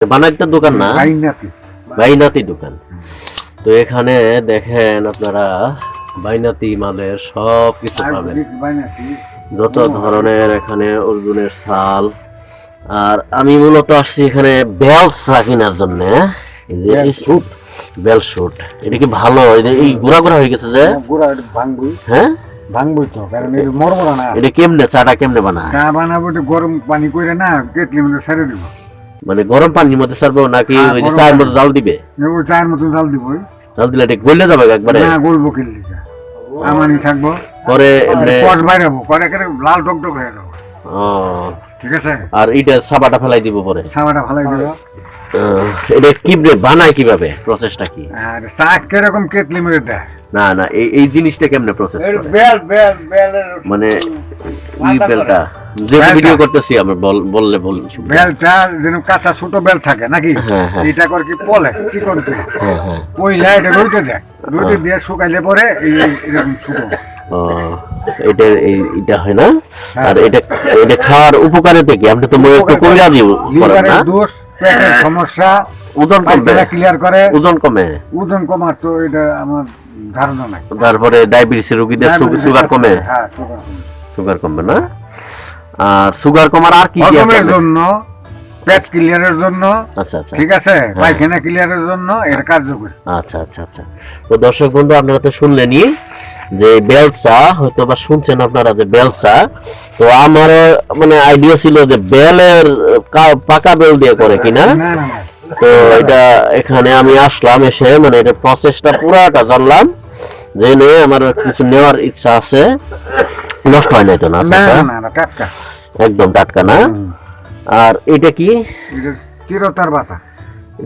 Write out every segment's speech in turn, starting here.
বানাইতে দোকান না? বাইনাতি। দোকান। তো এখানে দেখেন আপনারা বাইনাতি মালের সব কিছু পাবেন। যত ধরনের এখানে অর্জুনের শাল আর আমি মূলত আসছি এখানে বেলসা কেনার জন্য। বেল স্যুট বেল শুট। এটা কি ভালো? এই যে গুড়া গুড়া হয়ে গেছে যে? হ্যাঁ ভাঙবই। তো কারণ এই মরবো না। এটা কেমনে? চাটা কেমনে বানায়? চা বানাবো গরম পানি করে না কেটলি মধ্যে ছেড়ে দিব। মানে গরম পানির মধ্যে সারবো নাকি হ্যাঁ, ওই যে চায়ের। মধ্যে জাল দিবে? ওই চায়ের মতো জাল দিবই জাল দিলে এটা গলে যাবে একবারে? না গলবো কিনলি আমানি থাকব। পরে এমনি কষ বাইরাবো পরে একেবারে লাল টকটক হয়ে যাব। ও, ঠিক আছে? আর এটা সাবাটা ফেলাই দিব পরে। সাবাটা ভালাই দিব। এটা কি বানায় কীভাবে? প্রসেসটা কি? আর চা কীরকম কেটলি মধ্যে দেয়? না না এই এই জিনিসটা কেমনে প্রসেস করে? বেল বেল বেলের মানে ই বেলটা যে বেলটা। ভিডিও করতেছি আমি বললে বল বেলটা যেন কাঁচা ছোট বেল থাকে নাকি? হ্যাঁ, হ্যাঁ। এটা করে কি পলে চিকন করে। হ্যাঁ হ্যাঁ। পইলা এটা রইতে দেয় রইতে দিয়ে শুকাইলে পরে এই এই এরকম ছোট। এটা এই এটা হয় না? হ্যাঁ। আর এটা এটা খাওয়ার উপকারিতা কি? আপনি তো মনে একটু কইরা দিও করেন না? দোষ সমস্যা ওজন কমবে? ক্লিয়ার করে। ওজন কমে? ওজন কমার তো এটা আমার ধারণা নাই। তারপরে ডায়াবেটিস রোগীদের সুগার কমে? হ্যাঁ সুগার কমে। সুগার কমবে না? আর সুগার কমার আর কি কি আছে? হজমের জন্য পেট ক্লিয়ারের জন্য আচ্ছা আচ্ছা। ঠিক আছে? পায়খানা ক্লিয়ারের জন্য এর কার্যকরী। আচ্ছা আচ্ছা আচ্ছা। তো দর্শক বন্ধু আপনারা তো শুনলেনই যে বেলচা হয়তো বা শুনছেন আপনারা যে বেলচা তো আমার মানে আইডিয়া ছিল যে বেলের পাকা বেল দিয়ে করে কিনা। তো এটা এখানে আমি আসলাম এসে মানে এটা প্রসেসটা পুরাটা জানলাম। জেনে আমার কিছু নেওয়ার ইচ্ছা আছে। নষ্ট হয় নাই তো না আচ্ছা। না না টাটকা। একদম টাটকা না? আর এটা কি? চিরতার বাতা।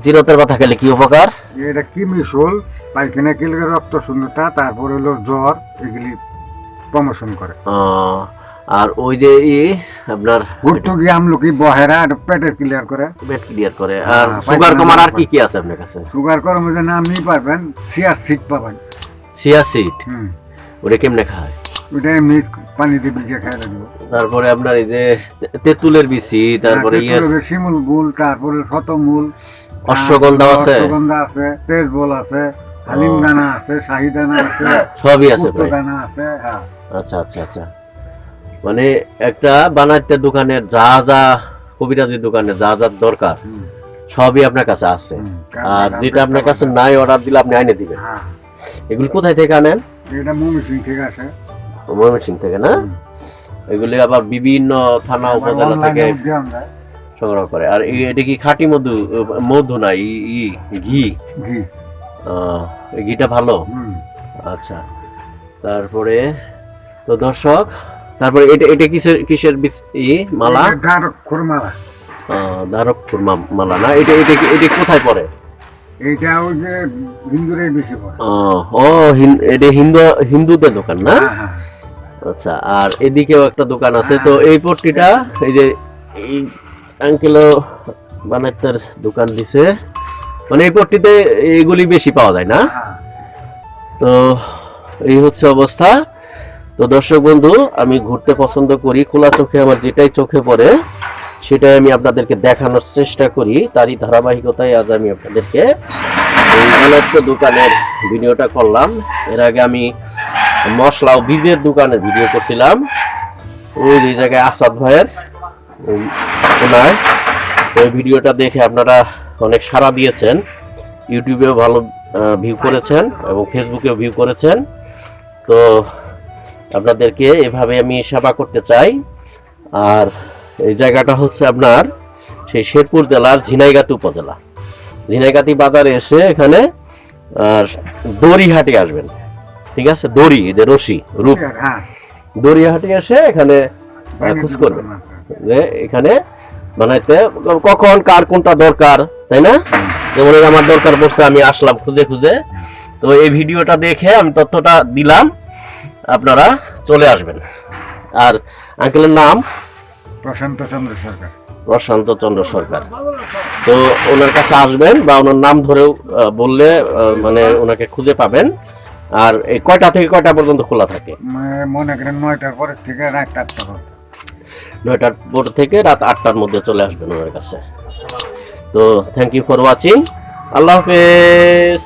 চিরতের কথা খেলে কি উপকার? এটা কি মিশল? পায়খানা ক্লিয়ার রক্ত শূন্যতা তারপর হলো জ্বর এগুলি প্রমোশন করে। আর ওই যে ই আপনার ভর্তুকি আমলকি বহেরা পেটের ক্লিয়ার করে? পেট ক্লিয়ার করে। আর হ্যাঁ, সুগার পায়খানা কমার আর কি কি আছে আপনার কাছে? সুগার কর্মে যে নাম নিয়ে পারবেন সিয়ার সিট পাবেন। সিয়া হুম। ওটা কেমনে খায়? ওটা এমনি পানি দিয়ে ভিজে খাই দেবো তারপরে আপনার এই যে তেঁতুলের বিচি তারপরে ইয়ে শিমুল গুল তারপরে শতমূল অশ্বগন্ধা আছে? অশ্বগন্ধা আছে তেজবল আছে হালিম দানা আছে শাহি দানা আছে সবই আছে দানা আছে হ্যাঁ। আচ্ছা আচ্ছা আচ্ছা। মানে একটা বানাইতে দোকানের যা যা কবিরাজি দোকানে যা যা দরকার সবই আপনার কাছে আছে। আর যেটা আপনার কাছে নাই অর্ডার দিলে আপনি আইনে দিবেন। এগুলো কোথায় থেকে আনেন? এটা মমিসিং ঠিক আছে ময়মনসিং থেকে না? এগুলি আবার বিভিন্ন থানা উপজেলা থেকে সংগ্রহ করে। আর এই- এটা কি খাঁটি মধু? মধু না ই ঘি? ঘিটা ভালো? আচ্ছা। তারপরে তো দর্শক তারপরে এটা এটা কিসের কিসের ই? মালা? ধারক খুরমালা। আহ, ধারকপুর মা- মালা না? এটা এটা কি- এটা কোথায় পড়ে? এইটা ওই যে হিন্দুরাই বেশি ও এটা হিন্দু হিন্দুদের দোকান না? হ্যাঁ হ্যাঁ। আচ্ছা আর এদিকেও একটা দোকান আছে তো এই পট্টিটা এই যে এই আঙ্কেলও বানাইতার দোকান দিছে মানে এই পট্টিতে এইগুলি বেশি পাওয়া যায় না? হ্যাঁ। তো এই হচ্ছে অবস্থা। তো দর্শক বন্ধু আমি ঘুরতে পছন্দ করি খোলা চোখে আমার যেটাই চোখে পড়ে সেটাই আমি আপনাদেরকে দেখানোর চেষ্টা করি। তারই ধারাবাহিকতায় আজ আমি আপনাদেরকে দোকানের ভিডিওটা করলাম। এর আগে আমি মশলা ও বীজের দোকানের ভিডিও করছিলাম। ওই যে জায়গায় আসাদ ভাইয়ের ওনার। ওই ভিডিওটা দেখে আপনারা অনেক সাড়া দিয়েছেন। ইউটিউবেও ভালো ভিউ করেছেন এবং ফেসবুকেও ভিউ করেছেন। তো আপনাদেরকে এভাবে আমি সেবা করতে চাই। আর এই জায়গাটা হচ্ছে আপনার সেই শেরপুর জেলার ঝিনাইগাতি উপজেলা। ঝিনাইগাতি বাজারে এসে এখানে দড়িহাটে আসবেন। ঠিক আছে? দড়ি যে রশি রূপ। হ্যাঁ দড়িহাটে এসে এখানে খোঁজ করবেন যে এখানে বানাইতে কখন কার কোনটা দরকার তাই না? যেমন আমার দরকার পড়ছে আমি আসলাম খুঁজে খুঁজে। তো এই ভিডিওটা দেখে আমি তথ্যটা দিলাম আপনারা চলে আসবেন। আর আঙ্কেলের নাম প্রশান্ত চন্দ্র সরকার। প্রশান্ত চন্দ্র সরকার। তো ওনার কাছে আসবেন বা ওনার নাম ধরেও বললে মানে ওনাকে খুঁজে পাবেন। আর এই কয়টা থেকে কয়টা পর্যন্ত খোলা থাকে? মনে করেন নয়টার পরের থেকে রাত আটটা পর্যন্ত। নয়টার পর থেকে রাত আটটার মধ্যে চলে আসবেন ওনার কাছে। তো থ্যাংক ইউ ফর ওয়াচিং আল্লাহ হাফেজ।